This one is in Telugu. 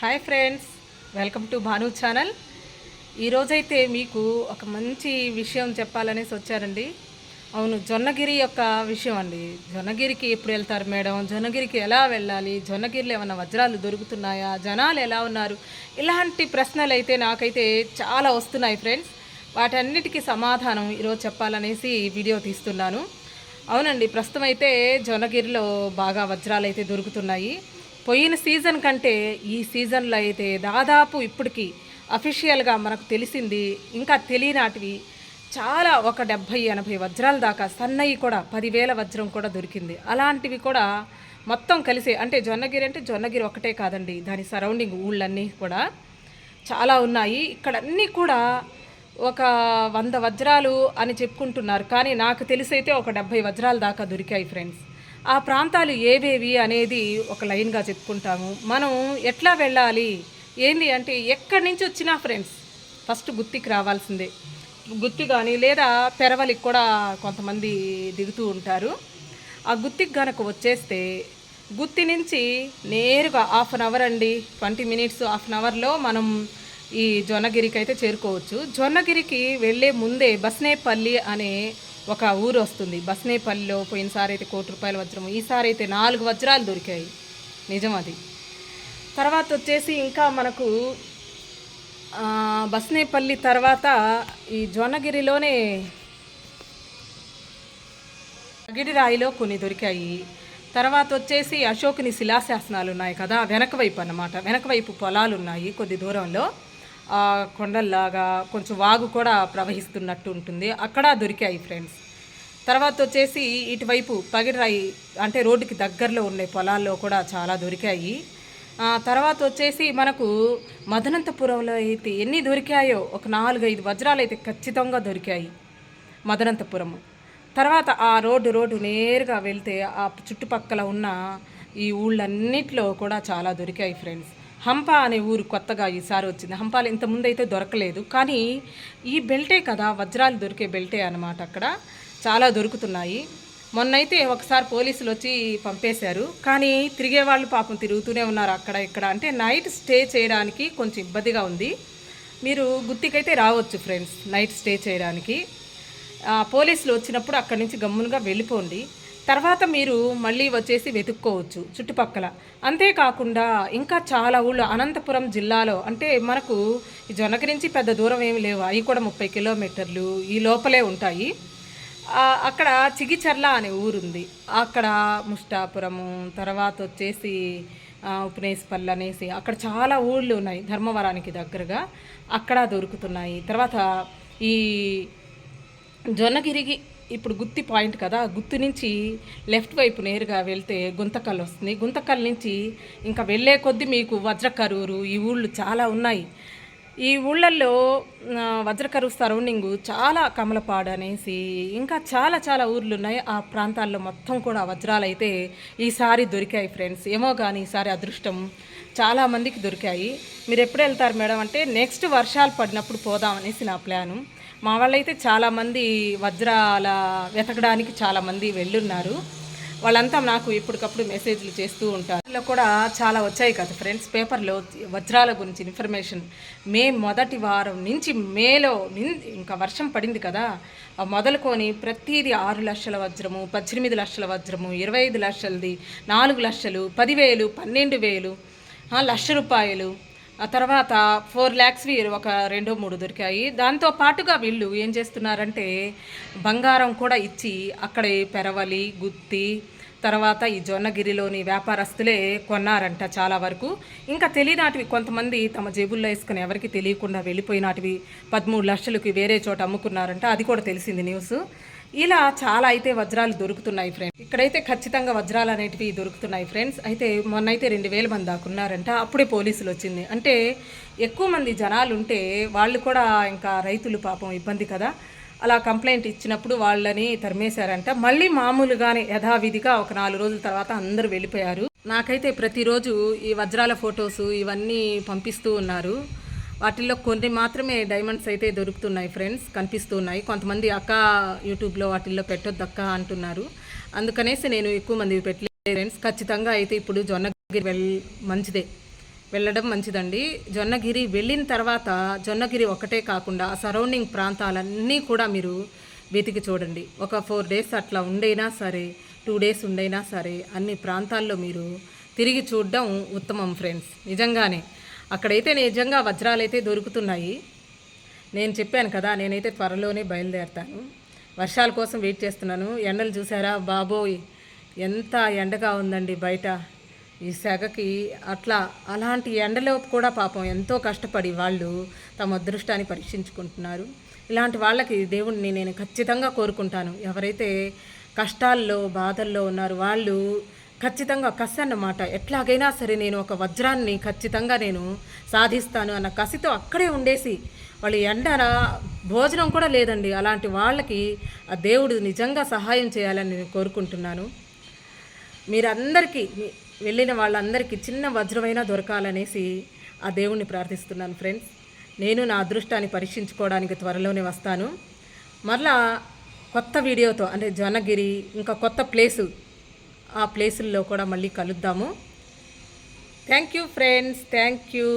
Hi friends welcome to Bhanu channel. ఈరోజైతే మీకు ఒక మంచి విషయం చెప్పాలనేసి వచ్చారండి. అవును జొన్నగిరి యొక్క విషయం అండి. జొన్నగిరికి ఎప్పుడు వెళ్తారు మేడం? జొన్నగిరికి ఎలా వెళ్ళాలి? జొన్నగిరిలో ఏమైనా వజ్రాలు దొరుకుతున్నాయా? జనాలు ఎలా ఉన్నారు? ఇలాంటి ప్రశ్నలు అయితే నాకైతే చాలా వస్తున్నాయి ఫ్రెండ్స్. వాటన్నిటికీ సమాధానం ఈరోజు చెప్పాలనేసి వీడియో తీస్తున్నాను. అవునండి ప్రస్తుతం అయితే జొన్నగిరిలో బాగా వజ్రాలు అయితే దొరుకుతున్నాయి. పోయిన సీజన్ కంటే ఈ సీజన్లో అయితే దాదాపు ఇప్పటికి అఫీషియల్గా మనకు తెలిసింది ఇంకా తెలియనాటివి చాలా ఒక డెబ్భై ఎనభై వజ్రాల దాకా సన్నయి కూడా పదివేల వజ్రం కూడా దొరికింది. అలాంటివి కూడా మొత్తం కలిసి అంటే జొన్నగిరి అంటే జొన్నగిరి ఒకటే కాదండి దాని సరౌండింగ్ ఊళ్ళన్నీ కూడా చాలా ఉన్నాయి. ఇక్కడ అన్నీ కూడా ఒక వంద వజ్రాలు అని చెప్పుకుంటున్నారు కానీ నాకు తెలిసైతే ఒక డెబ్భై వజ్రాల దాకా దొరికాయి ఫ్రెండ్స్. ఆ ప్రాంతాలు ఏవేవి అనేది ఒక లైన్గా చెప్పుకుంటాము. మనం ఎట్లా వెళ్ళాలి? ఏంది అంటే ఎక్కడి నుంచి వచ్చినా ఫ్రెండ్స్ ఫస్ట్ గుత్తికి రావాల్సిందే. గుత్తి కానీ లేదా పెరవలికి కూడా కొంతమంది దిగుతూ ఉంటారు. ఆ గుత్తికి గనక వచ్చేస్తే గుత్తి నుంచి నేరుగా హాఫ్ అన్ అవర్ అండి ట్వంటీ మినిట్స్ హాఫ్ అన్ అవర్లో మనం ఈ జొన్నగిరికి అయితే చేరుకోవచ్చు. జొన్నగిరికి వెళ్ళే ముందే బస్నేపల్లి అనే ఒక ఊరు వస్తుంది. బస్నేపల్లిలో పోయినసారి అయితే కోటి రూపాయల వజ్రం ఈసారి అయితే నాలుగు వజ్రాలు దొరికాయి. నిజం అది. తర్వాత వచ్చేసి ఇంకా మనకు బస్నేపల్లి తర్వాత ఈ జొన్నగిరిలోనే రాయిలో కొన్ని దొరికాయి. తర్వాత వచ్చేసి అశోకుని శిలాశాసనాలు ఉన్నాయి కదా వెనక వైపు అన్నమాట. వెనక వైపు పొలాలు ఉన్నాయి కొద్ది దూరంలో. కొండల్లాగా కొంచెం వాగు కూడా ప్రవహిస్తున్నట్టు ఉంటుంది. అక్కడ దొరికాయి ఫ్రెండ్స్ తర్వాత వచ్చేసి ఇటువైపు పగిడిరాయి అంటే రోడ్డుకి దగ్గరలో ఉండే పొలాల్లో కూడా చాలా దొరికాయి. తర్వాత వచ్చేసి మనకు మదనంతపురంలో అయితే ఎన్ని దొరికాయో ఒక నాలుగైదు వజ్రాలు అయితే ఖచ్చితంగా దొరికాయి మదనంతపురం తర్వాత ఆ రోడ్డు రోడ్డు నేరుగా వెళ్తే ఆ చుట్టుపక్కల ఉన్న ఈ ఊళ్ళన్నిట్లో కూడా చాలా దొరికాయి ఫ్రెండ్స్ హంప అనే ఊరు కొత్తగా ఈసారి వచ్చింది. హంపాలు ఇంతకుముందు అయితే దొరకలేదు. కానీ ఈ బెల్టే కదా వజ్రాలు దొరికే బెల్టే అనమాట అక్కడ. చాలా దొరుకుతున్నాయి. మొన్నైతే ఒకసారి పోలీసులు వచ్చి పంపేశారు. కానీ తిరిగే వాళ్ళు పాపం తిరుగుతూనే ఉన్నారు అక్కడ ఇక్కడ. అంటే నైట్ స్టే చేయడానికి కొంచెం ఇబ్బందిగా ఉంది. మీరు గుత్తికైతే రావచ్చు ఫ్రెండ్స్ నైట్ స్టే చేయడానికి. పోలీసులు వచ్చినప్పుడు అక్కడి నుంచి గమ్మునుగా వెళ్ళిపోండి. తర్వాత మీరు మళ్ళీ వచ్చేసి వెతుక్కోవచ్చు చుట్టుపక్కల. అంతేకాకుండా ఇంకా చాలా ఊళ్ళు అనంతపురం జిల్లాలో అంటే మనకు ఈ జొన్నగిరి నుంచి పెద్ద దూరం ఏమి లేవు. అవి కూడా ముప్పై కిలోమీటర్లు ఈ లోపలే ఉంటాయి. అక్కడ చిగిచర్ల అనే ఊరుంది. అక్కడ ముష్టాపురము తర్వాత వచ్చేసి ఉపనేసిపల్లి అనేసి అక్కడ చాలా ఊళ్ళు ఉన్నాయి ధర్మవరానికి దగ్గరగా. అక్కడ దొరుకుతున్నాయి. తర్వాత ఈ జొన్నగిరికి ఇప్పుడు గుత్తి పాయింట్ కదా గుత్తి నుంచి లెఫ్ట్ వైపు నేరుగా వెళ్తే గుంతకల్ వస్తుంది. గుంతకల్ నుంచి ఇంకా వెళ్ళే కొద్దీ మీకు వజ్రకరూరు ఈ ఊళ్ళు చాలా ఉన్నాయి. ఈ ఊళ్ళల్లో వజ్రకరువు సరౌండింగ్ చాలా కమలపాడు అనేసి ఇంకా చాలా చాలా ఊర్లు ఉన్నాయి. ఆ ప్రాంతాల్లో మొత్తం కూడా వజ్రాలు అయితే ఈసారి దొరికాయి ఫ్రెండ్స్. ఏమో కానీ ఈసారి అదృష్టం చాలా మందికి దొరికాయి. మీరు ఎప్పుడు వెళ్తారు మేడం? అంటే నెక్స్ట్ వర్షాలు పడినప్పుడు పోదాం అనేసి నా ప్లాను. మా వాళ్ళైతే చాలామంది వజ్రాల వెతకడానికి చాలామంది వెళ్ళున్నారు. వాళ్ళంతా నాకు ఎప్పటికప్పుడు మెసేజ్లు చేస్తూ ఉంటారు. ఇలా కూడా చాలా వచ్చాయి కదా ఫ్రెండ్స్. పేపర్లో వజ్రాల గురించి ఇన్ఫర్మేషన్ మే మొదటి వారం నుంచి మేలో నిన్- ఇంకా వర్షం పడింది కదా. మొదలుకొని ప్రతిదీ ఆరు లక్షల వజ్రము పద్దెనిమిది లక్షల వజ్రము ఇరవై ఐదు లక్షలది నాలుగు లక్షలు పదివేలు పన్నెండు వేలు లక్ష రూపాయలు ఆ తర్వాత ఫోర్ ల్యాక్స్వి ఒక రెండు మూడు దొరికాయి. దాంతో పాటుగా వీళ్ళు ఏం చేస్తున్నారంటే బంగారం కూడా ఇచ్చి అక్కడే పెరవలి గుత్తి తర్వాత ఈ జొన్నగిరిలోని వ్యాపారస్తులే కొన్నారంట చాలా వరకు. ఇంకా తెలియనాటివి కొంతమంది తమ జేబుల్లో వేసుకుని ఎవరికి తెలియకుండా వెళ్ళిపోయినాటివి పదమూడు లక్షలకి వేరే చోట అమ్ముకున్నారంట. అది కూడా తెలిసింది న్యూస్. ఇలా చాలా అయితే వజ్రాలు దొరుకుతున్నాయి ఫ్రెండ్స్ ఇక్కడైతే ఖచ్చితంగా వజ్రాలు అనేటివి దొరుకుతున్నాయి ఫ్రెండ్స్ అయితే మొన్నైతే రెండు వేల మంది దాకా ఉన్నారంట. అప్పుడే పోలీసులు వచ్చింది. అంటే ఎక్కువ మంది జనాలు ఉంటే వాళ్ళు కూడా ఇంకా రైతులు పాపం ఇబ్బంది కదా. అలా కంప్లైంట్ ఇచ్చినప్పుడు వాళ్ళని తరిమేశారంట. మళ్ళీ మామూలుగానే యథావిధిగా ఒక నాలుగు రోజుల తర్వాత అందరూ వెళ్ళిపోయారు. నాకైతే ప్రతిరోజు ఈ వజ్రాల ఫొటోస్ ఇవన్నీ పంపిస్తూ ఉన్నారు. వాటిల్లో కొన్ని మాత్రమే డైమండ్స్ అయితే దొరుకుతున్నాయి ఫ్రెండ్స్ కనిపిస్తున్నాయి. కొంతమంది అక్క యూట్యూబ్లో వాటిల్లో పెట్టొద్దు అక్క అంటున్నారు. అందుకనేసి నేను ఎక్కువ మంది పెట్టలేదు ఫ్రెండ్స్ ఖచ్చితంగా అయితే ఇప్పుడు జొన్నగిరి వెల్ మంచిదే. వెళ్ళడం మంచిదండి. జొన్నగిరి వెళ్ళిన తర్వాత జొన్నగిరి ఒకటే కాకుండా ఆ సరౌండింగ్ ప్రాంతాలన్నీ కూడా మీరు వెతికి చూడండి. ఒక ఫోర్ డేస్ అట్లా ఉండైనా సరే టూ డేస్ ఉండైనా సరే అన్ని ప్రాంతాల్లో మీరు తిరిగి చూడడం ఉత్తమం ఫ్రెండ్స్ నిజంగానే అక్కడైతే నిజంగా వజ్రాలు అయితే దొరుకుతున్నాయి. నేను చెప్పాను కదా నేనైతే త్వరలోనే బయలుదేరుతాను. వర్షాల కోసం వెయిట్ చేస్తున్నాను. ఎండలు చూసారా? బాబోయ్! ఎంత ఎండగా ఉందండి బయట. ఈ సెగకి అట్లా అలాంటి ఎండలో కూడా పాపం ఎంతో కష్టపడి వాళ్ళు తమ అదృష్టాన్ని పరీక్షించుకుంటున్నారు. ఇలాంటి వాళ్ళకి దేవుణ్ణి నేను ఖచ్చితంగా కోరుకుంటాను. ఎవరైతే కష్టాల్లో బాధల్లో ఉన్నారు వాళ్ళు ఖచ్చితంగా కసి అన్నమాట ఎట్లాగైనా సరే నేను ఒక వజ్రాన్ని ఖచ్చితంగా నేను సాధిస్తాను అన్న కసితో అక్కడే ఉండేసి వాళ్ళు ఎండన భోజనం కూడా లేదండి. అలాంటి వాళ్ళకి ఆ దేవుడు నిజంగా సహాయం చేయాలని నేను కోరుకుంటున్నాను. మీరందరికీ వెళ్ళిన వాళ్ళందరికీ చిన్న వజ్రమైనా దొరకాలనేసి ఆ దేవుణ్ణి ప్రార్థిస్తున్నాను ఫ్రెండ్స్. నేను నా అదృష్టాన్ని పరీక్షించుకోవడానికి త్వరలోనే వస్తాను. మరలా కొత్త వీడియోతో అంటే జనగిరి ఇంకా కొత్త ప్లేసు ఆ ప్లేసుల్లో కూడా మళ్ళీ కలుద్దాము. Thank you friends thank you